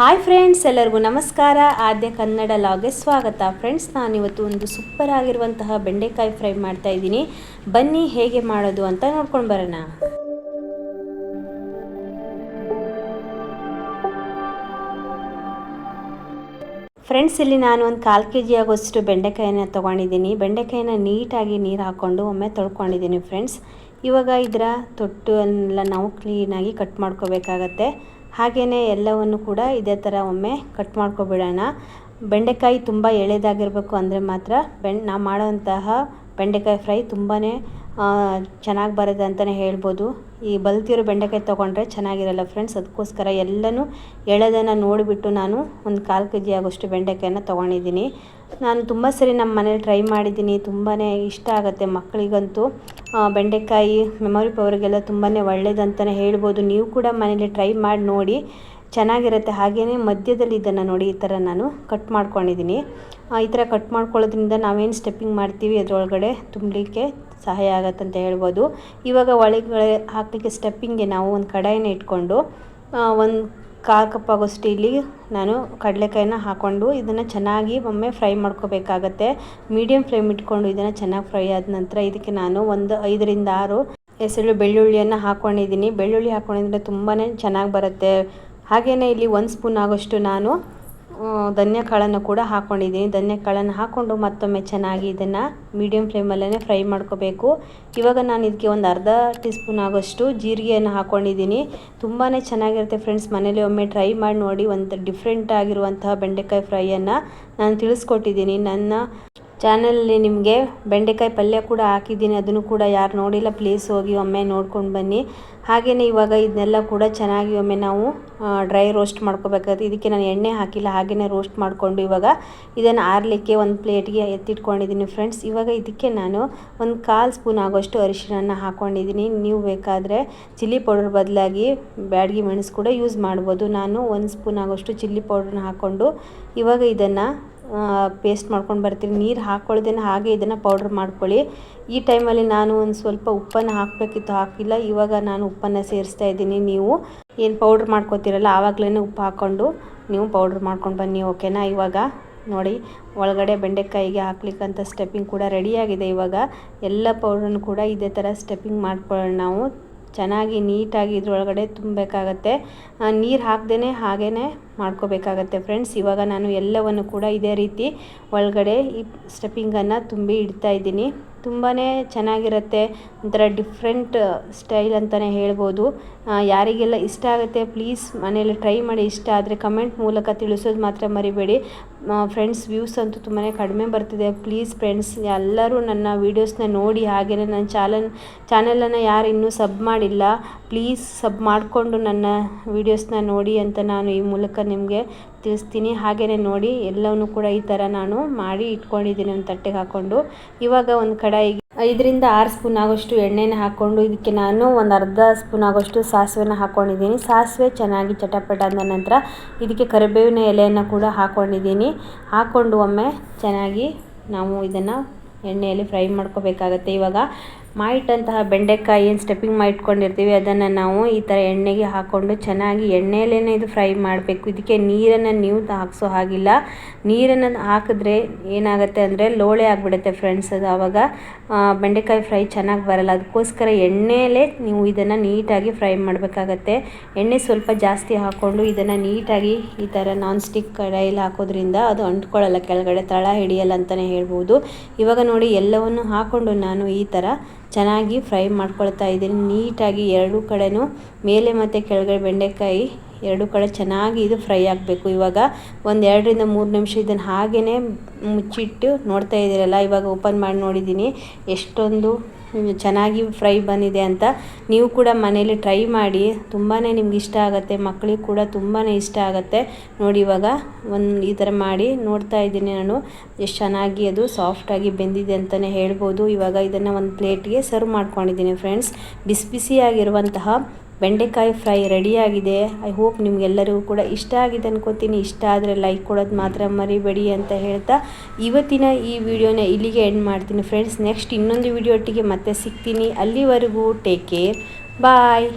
Hi friends ಎಲ್ಲರಿಗೂ ನಮಸ್ಕಾರ. ಆದ್ಯ ಕನ್ನಡ ಲಾಗೆ ಸ್ವಾಗತ. ಫ್ರೆಂಡ್ಸ್ ನಾನಿವತ್ತು ಒಂದು ಸೂಪರ್ ಆಗಿರುವಂತಹ ಬೆಂಡೆಕಾಯಿ ಫ್ರೈ ಮಾಡ್ತಾ ಇದ್ದೀನಿ. ಬನ್ನಿ ಹೇಗೆ ಮಾಡೋದು ಅಂತ ನೋಡ್ಕೊಂಡು ಬರೋಣ. ಫ್ರೆಂಡ್ಸ್ ಇಲ್ಲಿ ನಾನು ಒಂದು ಕಾಲು ಕೆ ಜಿ ಆಗೋಷ್ಟು ಬೆಂಡೆಕಾಯಿನ ತೊಗೊಂಡಿದ್ದೀನಿ. ಬೆಂಡೆಕಾಯಿನ ನೀಟಾಗಿ ನೀರು ಹಾಕ್ಕೊಂಡು ಒಮ್ಮೆ ತೊಳ್ಕೊಂಡಿದ್ದೀನಿ ಫ್ರೆಂಡ್ಸ್ ಇವಾಗ ಇದರ ತೊಟ್ಟು ಎಲ್ಲ ನಾವು ಕ್ಲೀನಾಗಿ ಕಟ್ ಮಾಡ್ಕೋಬೇಕಾಗತ್ತೆ. ಹಾಗೆಯೇ ಎಲ್ಲವನ್ನು ಕೂಡ ಇದೇ ಥರ ಒಮ್ಮೆ ಕಟ್ ಮಾಡ್ಕೊಬಿಡೋಣ. ಬೆಂಡೆಕಾಯಿ ತುಂಬ ಎಳೆದಾಗಿರಬೇಕು ಅಂದರೆ ಮಾತ್ರ ಬೆನ್, ನಾವು ಮಾಡೋವಂತಹ ಬೆಂಡೆಕಾಯಿ ಫ್ರೈ ತುಂಬಾ ಚೆನ್ನಾಗಿ ಬರುತ್ತೆ ಅಂತಲೇ ಹೇಳ್ಬೋದು. ಈ ಬಲ್ತಿರೋ ಬೆಂಡೆಕಾಯಿ ತೊಗೊಂಡ್ರೆ ಚೆನ್ನಾಗಿರಲ್ಲ ಫ್ರೆಂಡ್ಸ್ ಅದಕ್ಕೋಸ್ಕರ ಎಲ್ಲನೂ ಎಳೆದನ್ನು ನೋಡಿಬಿಟ್ಟು ನಾನು ಒಂದು ಕಾಲು ಕೆ ಜಿ ಆಗೋಷ್ಟು ಬೆಂಡೆಕಾಯನ್ನು ತೊಗೊಂಡಿದ್ದೀನಿ. ನಾನು ತುಂಬ ಸರಿ ನಮ್ಮ ಮನೇಲಿ ಟ್ರೈ ಮಾಡಿದ್ದೀನಿ ತುಂಬಾ ಇಷ್ಟ ಆಗುತ್ತೆ ಮಕ್ಕಳಿಗಂತೂ ಬೆಂಡೆಕಾಯಿ ಮೆಮೊರಿ ಪವರ್ಗೆಲ್ಲ ತುಂಬಾ ಒಳ್ಳೇದಂತಲೇ ಹೇಳ್ಬೋದು. ನೀವು ಕೂಡ ಮನೇಲಿ ಟ್ರೈ ಮಾಡಿ ನೋಡಿ. ಚೆನ್ನಾಗಿರುತ್ತೆ. ಹಾಗೆಯೇ ಮಧ್ಯದಲ್ಲಿ ಇದನ್ನು ನೋಡಿ ಈ ಥರ ನಾನು ಕಟ್ ಮಾಡ್ಕೊಂಡಿದ್ದೀನಿ ಈ ಥರ ಕಟ್ ಮಾಡ್ಕೊಳ್ಳೋದ್ರಿಂದ ನಾವೇನು ಸ್ಟೆಪ್ಪಿಂಗ್ ಮಾಡ್ತೀವಿ? ಅದರೊಳಗಡೆ ತುಂಬಲಿಕ್ಕೆ ಸಹಾಯ ಆಗುತ್ತೆ ಅಂತ ಹೇಳ್ಬೋದು. ಇವಾಗ ಒಳಗಡೆ ಹಾಕಲಿಕ್ಕೆ ಸ್ಟೆಪ್ಪಿಂಗ್ಗೆ ನಾವು ಒಂದು ಕಡಾಯಿನ ಇಟ್ಕೊಂಡು ಒಂದು ಕಾಲು ಕಪ್ ಆಗೋಷ್ಟು ಇಲ್ಲಿ ನಾನು ಕಡಲೆಕಾಯಿನ ಹಾಕ್ಕೊಂಡು ಇದನ್ನು ಚೆನ್ನಾಗಿ ಒಮ್ಮೆ ಫ್ರೈ ಮಾಡ್ಕೋಬೇಕಾಗತ್ತೆ. ಮೀಡಿಯಮ್ ಫ್ಲೇಮ್ ಇಟ್ಕೊಂಡು ಇದನ್ನು ಚೆನ್ನಾಗಿ ಫ್ರೈ ಆದ ನಂತರ ಇದಕ್ಕೆ ನಾನು ಒಂದು ಐದರಿಂದ ಆರು ಹೆಸರು ಬೆಳ್ಳುಳ್ಳಿಯನ್ನು ಹಾಕ್ಕೊಂಡಿದ್ದೀನಿ ಬೆಳ್ಳುಳ್ಳಿ ಹಾಕ್ಕೊಂಡಿದ್ರೆ ತುಂಬಾ ಚೆನ್ನಾಗಿ ಬರುತ್ತೆ. ಹಾಗೆಯೇ ಇಲ್ಲಿ ಒಂದು ಸ್ಪೂನ್ ಆಗೋಷ್ಟು ನಾನು ಧನ್ಯ ಕಾಳನ್ನು ಕೂಡ ಹಾಕ್ಕೊಂಡಿದ್ದೀನಿ ಧನ್ಯ ಕಾಳನ್ನು ಹಾಕ್ಕೊಂಡು ಮತ್ತೊಮ್ಮೆ ಚೆನ್ನಾಗಿ ಇದನ್ನು ಮೀಡಿಯಮ್ ಫ್ಲೇಮಲ್ಲೇ ಫ್ರೈ ಮಾಡ್ಕೋಬೇಕು. ಇವಾಗ ನಾನು ಇದಕ್ಕೆ ಒಂದು ಅರ್ಧ ಟೀ ಸ್ಪೂನ್ ಆಗೋಷ್ಟು ಜೀರಿಗೆಯನ್ನು ಹಾಕ್ಕೊಂಡಿದ್ದೀನಿ ತುಂಬಾ ಚೆನ್ನಾಗಿರುತ್ತೆ ಫ್ರೆಂಡ್ಸ್ ಮನೇಲಿ ಒಮ್ಮೆ ಟ್ರೈ ಮಾಡಿ ನೋಡಿ, ಒಂದು ಡಿಫ್ರೆಂಟ್ ಆಗಿರುವಂತಹ ಬೆಂಡೆಕಾಯಿ ಫ್ರೈಯನ್ನು ನಾನು ತಿಳಿಸ್ಕೊಟ್ಟಿದ್ದೀನಿ. ನನ್ನ ಚಾನಲಲ್ಲಿ ನಿಮಗೆ ಬೆಂಡೆಕಾಯಿ ಪಲ್ಯ ಕೂಡ ಹಾಕಿದ್ದೀನಿ. ಅದನ್ನು ಕೂಡ ಯಾರು ನೋಡಿಲ್ಲ ಪ್ಲೀಸ್ ಹೋಗಿ ಒಮ್ಮೆ ನೋಡ್ಕೊಂಡು ಬನ್ನಿ. ಹಾಗೆಯೇ ಇವಾಗ ಇದನ್ನೆಲ್ಲ ಕೂಡ ಚೆನ್ನಾಗಿ ಒಮ್ಮೆ ನಾವು ಡ್ರೈ ರೋಸ್ಟ್ ಮಾಡ್ಕೋಬೇಕಾಗುತ್ತೆ. ಇದಕ್ಕೆ ನಾನು ಎಣ್ಣೆ ಹಾಕಿಲ್ಲ ಹಾಗೆಯೇ ರೋಸ್ಟ್ ಮಾಡಿಕೊಂಡು ಇವಾಗ ಇದನ್ನು ಆರಲಿಕ್ಕೆ ಒಂದು ಪ್ಲೇಟ್ಗೆ ಎತ್ತಿಟ್ಕೊಂಡಿದ್ದೀನಿ ಫ್ರೆಂಡ್ಸ್ ಇವಾಗ ಇದಕ್ಕೆ ನಾನು ಒಂದು ಕಾಲು ಸ್ಪೂನ್ ಆಗೋಷ್ಟು ಅರಿಶಿಣನ ಹಾಕ್ಕೊಂಡಿದ್ದೀನಿ ನೀವು ಬೇಕಾದರೆ ಚಿಲ್ಲಿ ಪೌಡರ್ ಬದಲಾಗಿ ಬ್ಯಾಡಗಿ ಮೆಣಸು ಕೂಡ ಯೂಸ್ ಮಾಡ್ಬೋದು. ನಾನು ಒಂದು ಸ್ಪೂನ್ ಆಗೋಷ್ಟು ಚಿಲ್ಲಿ ಪೌಡ್ರನ್ನ ಹಾಕ್ಕೊಂಡು ಇವಾಗ ಇದನ್ನು ಪೇಸ್ಟ್ ಮಾಡ್ಕೊಂಡು ಬರ್ತೀನಿ. ನೀರು ಹಾಕ್ಕೊಳ್ದೇನೆ ಹಾಗೆ ಇದನ್ನು ಪೌಡ್ರ್ ಮಾಡ್ಕೊಳ್ಳಿ. ಈ ಟೈಮಲ್ಲಿ ನಾನು ಒಂದು ಸ್ವಲ್ಪ ಉಪ್ಪನ್ನು ಹಾಕಬೇಕಿತ್ತು, ಹಾಕಿಲ್ಲ. ಇವಾಗ ನಾನು ಉಪ್ಪನ್ನು ಸೇರಿಸ್ತಾ ಇದ್ದೀನಿ. ನೀವು ಏನು ಪೌಡ್ರ್ ಮಾಡ್ಕೊತೀರಲ್ಲ ಆವಾಗಲೇ ಉಪ್ಪು ಹಾಕ್ಕೊಂಡು ನೀವು ಪೌಡ್ರ್ ಮಾಡ್ಕೊಂಡು ಬನ್ನಿ ಓಕೆನಾ ಇವಾಗ ನೋಡಿ, ಒಳಗಡೆ ಬೆಂಡೆಕಾಯಿಗೆ ಹಾಕ್ಲಿಕ್ಕಂಥ ಸ್ಟೆಪ್ಪಿಂಗ್ ಕೂಡ ರೆಡಿಯಾಗಿದೆ ಇವಾಗ. ಎಲ್ಲ ಪೌಡ್ರನ್ನು ಕೂಡ ಇದೇ ಥರ ಸ್ಟೆಪ್ಪಿಂಗ್ ಮಾಡ್ಕೊಳ್ಳೋಣ ನಾವು ಚೆನ್ನಾಗಿ ನೀಟಾಗಿ ಇದರೊಳಗಡೆ ತುಂಬಬೇಕಾಗತ್ತೆ. ನೀರು ಹಾಕ್ದೇ ಹಾಗೇ ಮಾಡ್ಕೋಬೇಕಾಗತ್ತೆ ಫ್ರೆಂಡ್ಸ್. ಇವಾಗ ನಾನು ಎಲ್ಲವನ್ನು ಕೂಡ ಇದೇ ರೀತಿ ಒಳಗಡೆ ಈ ಸ್ಟಫಿಂಗನ್ನು ತುಂಬಿ ಇಡ್ತಾ ಇದ್ದೀನಿ. ತುಂಬಾ ಚೆನ್ನಾಗಿರುತ್ತೆ. ಒಂಥರ ಡಿಫ್ರೆಂಟ್ ಸ್ಟೈಲ್ ಅಂತಲೇ ಹೇಳ್ಬೋದು. ಯಾರಿಗೆಲ್ಲ ಇಷ್ಟ ಆಗುತ್ತೆ ಪ್ಲೀಸ್ ಮನೇಲಿ ಟ್ರೈ ಮಾಡಿ. ಇಷ್ಟ ಆದರೆ ಕಮೆಂಟ್ ಮೂಲಕ ತಿಳಿಸೋದು ಮಾತ್ರ ಮರಿಬೇಡಿ. ಫ್ರೆಂಡ್ಸ್ ವ್ಯೂಸ್ ಅಂತೂ ತುಂಬಾ ಕಡಿಮೆ ಬರ್ತಿದೆ. ಪ್ಲೀಸ್ ಫ್ರೆಂಡ್ಸ್ ಎಲ್ಲರೂ ನನ್ನ ವೀಡಿಯೋಸ್ನ ನೋಡಿ ಹಾಗೆಯೇ ನನ್ನ ಚಾನಲ್ ಚಾನಲನ್ನು ಯಾರು ಇನ್ನೂ ಸಬ್ ಮಾಡಿಲ್ಲ ಪ್ಲೀಸ್ ಸಬ್ ಮಾಡಿಕೊಂಡು ನನ್ನ ವೀಡಿಯೋಸ್ನ ನೋಡಿ ಅಂತ ನಾನು ಈ ಮೂಲಕ ನಿಮಗೆ ತಿಳಿಸ್ತೀನಿ. ಹಾಗೆಯೇ ನೋಡಿ, ಎಲ್ಲವನ್ನೂ ಕೂಡ ಈ ಥರ ನಾನು ಮಾಡಿ ಇಟ್ಕೊಂಡಿದ್ದೀನಿ, ಒಂದು ತಟ್ಟೆಗೆ ಹಾಕ್ಕೊಂಡು ಇವಾಗ ಒಂದು ಕಡಾಯಿಗೆ ಐದರಿಂದ ಆರು ಸ್ಪೂನ್ ಆಗೋಷ್ಟು ಎಣ್ಣೆನ ಹಾಕ್ಕೊಂಡು ಇದಕ್ಕೆ ನಾನು ಒಂದು ಅರ್ಧ ಸ್ಪೂನ್ ಆಗೋಷ್ಟು ಸಾಸಿವೆನ ಹಾಕ್ಕೊಂಡಿದ್ದೀನಿ ಸಾಸಿವೆ ಚೆನ್ನಾಗಿ ಚಟಪಟ ಅಂದ ನಂತರ ಇದಕ್ಕೆ ಕರಿಬೇವಿನ ಎಲೆಯನ್ನು ಕೂಡ ಹಾಕ್ಕೊಂಡಿದ್ದೀನಿ ಹಾಕ್ಕೊಂಡು ಒಮ್ಮೆ ಚೆನ್ನಾಗಿ ನಾವು ಇದನ್ನು ಎಣ್ಣೆಯಲ್ಲಿ ಫ್ರೈ ಮಾಡ್ಕೋಬೇಕಾಗತ್ತೆ. ಇವಾಗ ಮಾಡಿಟ್ಟಂತಹ ಬೆಂಡೆಕಾಯಿ ಏನು ಸ್ಟೆಪ್ಪಿಂಗ್ ಮಾಡಿಟ್ಕೊಂಡಿರ್ತೀವಿ ಅದನ್ನು ನಾವು ಈ ಥರ ಎಣ್ಣೆಗೆ ಹಾಕ್ಕೊಂಡು ಚೆನ್ನಾಗಿ ಎಣ್ಣೆಯಲ್ಲೇ ಇದು ಫ್ರೈ ಮಾಡಬೇಕು. ಇದಕ್ಕೆ ನೀರನ್ನು ನೀವು ಹಾಕ್ಸೋ ಹಾಗಿಲ್ಲ. ನೀರನ್ನು ಹಾಕಿದ್ರೆ ಏನಾಗುತ್ತೆ ಅಂದರೆ ಲೋಳೆ ಆಗಿಬಿಡುತ್ತೆ ಫ್ರೆಂಡ್ಸ್ ಅದು ಆವಾಗ ಬೆಂಡೆಕಾಯಿ ಫ್ರೈ ಚೆನ್ನಾಗಿ ಬರಲ್ಲ. ಅದಕ್ಕೋಸ್ಕರ ಎಣ್ಣೆಯಲ್ಲೇ ನೀವು ಇದನ್ನು ನೀಟಾಗಿ ಫ್ರೈ ಮಾಡಬೇಕಾಗತ್ತೆ. ಎಣ್ಣೆ ಸ್ವಲ್ಪ ಜಾಸ್ತಿ ಹಾಕ್ಕೊಂಡು ಇದನ್ನು ನೀಟಾಗಿ ಈ ಥರ ನಾನ್ ಸ್ಟಿಕ್ ಕಡಾಯಲ್ಲಿ ಹಾಕೋದ್ರಿಂದ ಅದು ಅಂಟ್ಕೊಳ್ಳಲ್ಲ. ಕೆಳಗಡೆ ತಳ ಹಿಡಿಯಲ್ಲ ಅಂತಲೇ ಹೇಳ್ಬೋದು. ಇವಾಗ ನೋಡಿ ಎಲ್ಲವನ್ನು ಹಾಕ್ಕೊಂಡು ನಾನು ಈ ಥರ ಚೆನ್ನಾಗಿ ಫ್ರೈ ಮಾಡ್ಕೊಳ್ತಾ ಇದ್ದೀನಿ. ನೀಟಾಗಿ ಎರಡೂ ಕಡೆಯೂ ಮೇಲೆ ಮತ್ತು ಕೆಳಗಡೆ ಬೆಂಡೆಕಾಯಿ ಎರಡು ಕಡೆ ಚೆನ್ನಾಗಿ ಇದು ಫ್ರೈ ಆಗಬೇಕು. ಇವಾಗ ಒಂದು ಎರಡರಿಂದ ಮೂರು ನಿಮಿಷ ಇದನ್ನು ಹಾಗೆಯೇ ಮುಚ್ಚಿಟ್ಟು ನೋಡ್ತಾ ಇದ್ದೀರಲ್ಲ, ಇವಾಗ ಓಪನ್ ಮಾಡಿ ನೋಡಿದ್ದೀನಿ. ಎಷ್ಟೊಂದು ಚೆನ್ನಾಗಿ ಫ್ರೈ ಬಂದಿದೆ ಅಂತ ನೀವು ಕೂಡ ಮನೇಲಿ ಟ್ರೈ ಮಾಡಿ. ತುಂಬಾ ನಿಮ್ಗೆ ಇಷ್ಟ ಆಗುತ್ತೆ ಮಕ್ಕಳಿಗೆ ಕೂಡ ತುಂಬಾ ಇಷ್ಟ ಆಗುತ್ತೆ. ನೋಡಿ ಇವಾಗ ಒಂದು ಈ ಥರ ಮಾಡಿ ನೋಡ್ತಾ ಇದ್ದೀನಿ ನಾನು. ಎಷ್ಟು ಚೆನ್ನಾಗಿ ಅದು ಸಾಫ್ಟಾಗಿ ಬೆಂದಿದೆ ಅಂತಲೇ ಹೇಳ್ಬೋದು. ಇವಾಗ ಇದನ್ನು ಒಂದು ಪ್ಲೇಟ್ಗೆ ಸರ್ವ್ ಮಾಡ್ಕೊಂಡಿದ್ದೀನಿ ಫ್ರೆಂಡ್ಸ್ ಬಿಸಿ ಬಿಸಿಯಾಗಿರುವಂತಹ ಬೆಂಡೆಕಾಯಿ ಫ್ರೈ ರೆಡಿಯಾಗಿದೆ. ಐ ಹೋಪ್ ನಿಮಗೆಲ್ಲರಿಗೂ ಕೂಡ ಇಷ್ಟ ಆಗಿದೆ ಅನ್ಕೋತೀನಿ. ಇಷ್ಟ ಆದರೆ ಲೈಕ್ ಕೊಡೋದು ಮಾತ್ರ ಮರಿಬೇಡಿ ಅಂತ ಹೇಳ್ತಾ ಇವತ್ತಿನ ಈ ವಿಡಿಯೋನ ಇಲ್ಲಿಗೆ ಎಂಡ್ ಮಾಡ್ತೀನಿ. ಫ್ರೆಂಡ್ಸ್ ನೆಕ್ಸ್ಟ್ ಇನ್ನೊಂದು ವಿಡಿಯೋ ಒಟ್ಟಿಗೆ ಮತ್ತೆ ಸಿಗ್ತೀನಿ. ಅಲ್ಲಿವರೆಗೂ ಟೇಕ್ ಕೇರ್ ಬಾಯ್